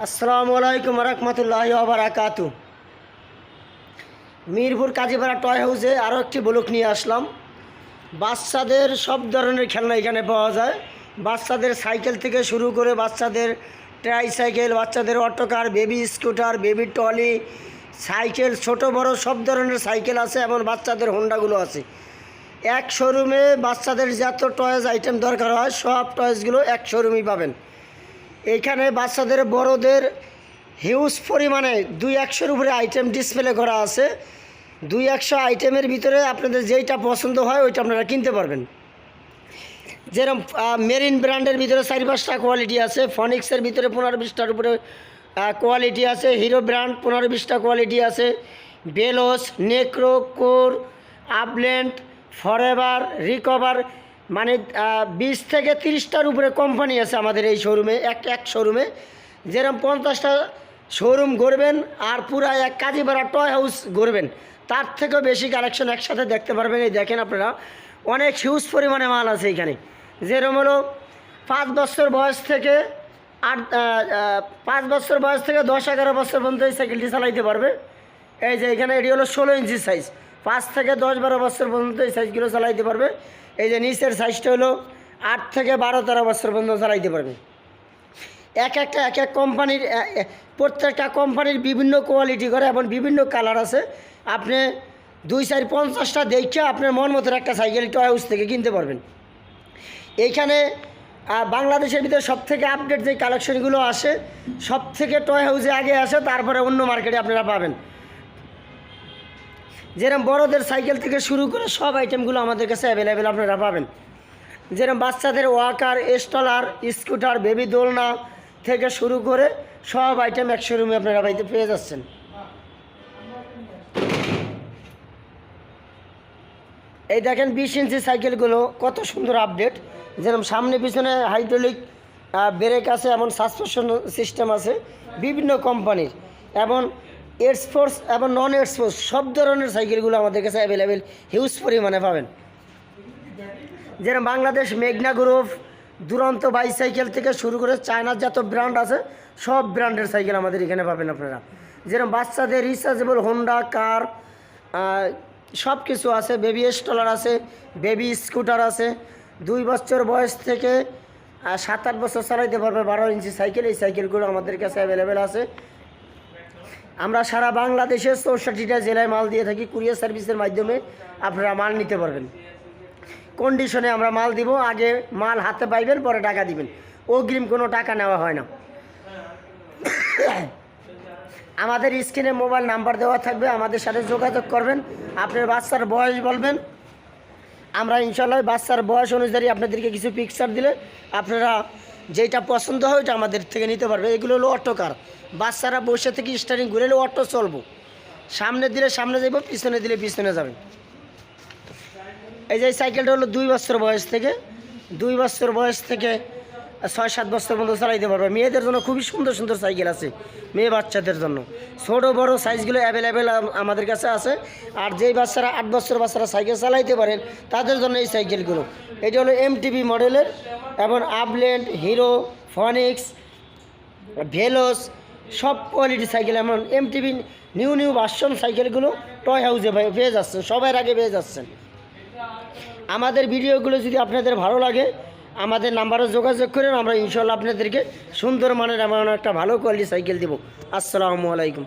আসসালামু আলাইকুম রহমতুল্লাহ বারাকাতু মিরপুর কাজীপাড়া টয় হাউসে আরও একটি ব্লক নিয়ে আসলাম। বাচ্চাদের সব ধরনের খেলনা এখানে পাওয়া যায়। বাচ্চাদের সাইকেল থেকে শুরু করে বাচ্চাদের ট্রাই সাইকেল বাচ্চাদের auto car baby scooter baby trolley cycle, ছোট, বড় সব ধরনের সাইকেল আছে এবং বাচ্চাদের হোন্ডাগুলো আছে। এক শোরুমে বাচ্চাদের যত টয়েস আইটেম দরকার হয়, সব টয়েসগুলো এক শোরুমেই পাবেন। এইখানে বাচ্চাদের, বড়দের হিউজ পরিমাণে দুই একশোর উপরে আইটেম ডিসপ্লে করা আছে। দুই একশো আইটেমের ভিতরে আপনাদের যেইটা পছন্দ হয়, ওইটা আপনারা কিনতে পারবেন। যেরকম মেরিন ব্র্যান্ডের ভিতরে চারি পাঁচটা কোয়ালিটি আছে। ফনিক্সের ভিতরে পনেরো বিশটার উপরে কোয়ালিটি আছে। হিরো ব্র্যান্ড পনেরো বিশটা কোয়ালিটি আছে। বেলোস নেক্রো কোর আপল্যান্ড ফরএভার রিকভার মানে বিশ থেকে তিরিশটার উপরে কোম্পানি আছে আমাদের এই শোরুমে এক এক শোরুমে যেরকম পঞ্চাশটা শোরুম গড়বেন আর পুরা এক কাজীপাড়া টয় হাউস গড়বেন। তার থেকেও বেশি কালেকশন একসাথে দেখতে পারবেন। এই দেখেন আপনারা, অনেক হিউজ পরিমাণে মাল আছে এখানে। যেরকম হলো, পাঁচ বছর বয়স থেকে আট পাঁচ বছর বয়স থেকে দশ, এগারো বছর পর্যন্ত এই সাইকেলটি চালাইতে পারবে। এই যে এখানে এটি হলো ষোলো ইঞ্চি সাইজ পাঁচ থেকে দশ বারো বছর পর্যন্ত এই সাইজগুলো চালাইতে পারবে। এই যে নিচের সাইজটা হলো আট থেকে বারো তেরো বছর পর্যন্ত চালাইতে পারবে। এক একটা, এক এক কোম্পানির প্রত্যেকটা কোম্পানির বিভিন্ন কোয়ালিটি করে এবং বিভিন্ন কালার আছে। আপনি দুই, চার, পঞ্চাশটা দেখে আপনার মন মতো একটা সাইকেল টয় হাউস থেকে কিনতে পারবেন। এইখানে বাংলাদেশের ভিতরে সব থেকে আপডেট যে কালেকশনগুলো আসে সব থেকে টয় হাউসে আগে আসে, তারপরে অন্য মার্কেটে আপনারা পাবেন। যেরকম বড়দের সাইকেল থেকে শুরু করে সব আইটেমগুলো আমাদের কাছে অ্যাভেলেবেল আপনারা পাবেন। যেরকম বাচ্চাদের ওয়াকার স্টলার স্কুটার বেবি দোলনা থেকে শুরু করে সব আইটেম একশো রুমে আপনারা বাড়িতে পেয়ে যাচ্ছেন। এই দেখেন বিশ ইঞ্চি সাইকেলগুলো, কত সুন্দর আপডেট যেরকম সামনে পিছনে হাইড্রোলিক ব্রেক আছে, এমন সাসপেনশন সিস্টেম আছে, বিভিন্ন কোম্পানির এবং এক্সপোর্টস এবং নন এক্সপোর্টস সব ধরনের সাইকেলগুলো আমাদের কাছে অ্যাভেলেবেল হিউজ পরিমাণে পাবেন। যেরকম বাংলাদেশ মেঘনা গ্রুপ দুরন্ত বাইসাইকেল থেকে শুরু করে চায়নার যত ব্র্যান্ড আছে, সব ব্র্যান্ডের সাইকেল আমাদের এখানে পাবেন আপনারা। যেরকম বাচ্চাদের রিচার্জেবল হোন্ডা কার সব কিছু আছে বেবি স্টলার আছে বেবি স্কুটার আছে। দুই বছর বয়স থেকে সাত আট বছর চালাইতে পারবে বারো ইঞ্চি সাইকেল, এই সাইকেলগুলো আমাদের কাছে অ্যাভেলেবেল আছে। আমরা সারা বাংলাদেশের চৌষট্টিটা জেলায় মাল দিয়ে থাকি, কুরিয়ার সার্ভিসের মাধ্যমে আপনারা মাল নিতে পারবেন। কন্ডিশনে আমরা মাল দিব, আগে মাল হাতে পাইবেন, পরে টাকা দিবেন। অগ্রিম কোনো টাকা নেওয়া হয় না। আমাদের স্ক্রিনে মোবাইল নাম্বার দেওয়া থাকবে, আমাদের সাথে যোগাযোগ করবেন। আপনার বাচ্চার বয়স বলবেন। আমরা ইনশাল্লাহ বাচ্চার বয়স অনুযায়ী আপনাদেরকে কিছু পিকচার দিলে আপনারা যেটা পছন্দ হয় ওইটা আমাদের থেকে নিতে পারবে। এগুলো হলো অটোকার বাচ্চারা বসে থেকে স্টারিং ঘুরে অটো চলবো। সামনে দিলে সামনে যাব পিছনে দিলে পিছনে যাবে এই যে সাইকেলটা হলো দুই বছর বয়স থেকে। দুই বছর বয়স থেকে ছয় সাত বছর পর্যন্ত চালাইতে পারবে। মেয়েদের জন্য খুবই সুন্দর সুন্দর সাইকেল আছে, মেয়ে বাচ্চাদের জন্য। ছোটো, বড় সাইজগুলো অ্যাভেলেবেল আমাদের কাছে আছে। আর যেই বাচ্চারা আট বছর বাচ্চারা সাইকেল চালাইতে পারেন, তাদের জন্য এই সাইকেলগুলো। এটা হলো এমটিভি মডেলের এবং আপল্যান্ড হিরো ফনিক্স ভেলোস সব কোয়ালিটি সাইকেল। এমন এমটিভি নিউ নিউ ভার্সন সাইকেলগুলো টয় হাউসে পেয়ে যাচ্ছেন সবার আগে পেয়ে যাচ্ছেন। আমাদের ভিডিওগুলো যদি আপনাদের ভালো লাগে আমাদের নাম্বারে যোগাযোগ করেন, আমরা ইনশাল্লাহ আপনাদেরকে সুন্দর মানের এমন একটা ভালো কোয়ালিটি সাইকেল দেবো। আসসালামু আলাইকুম।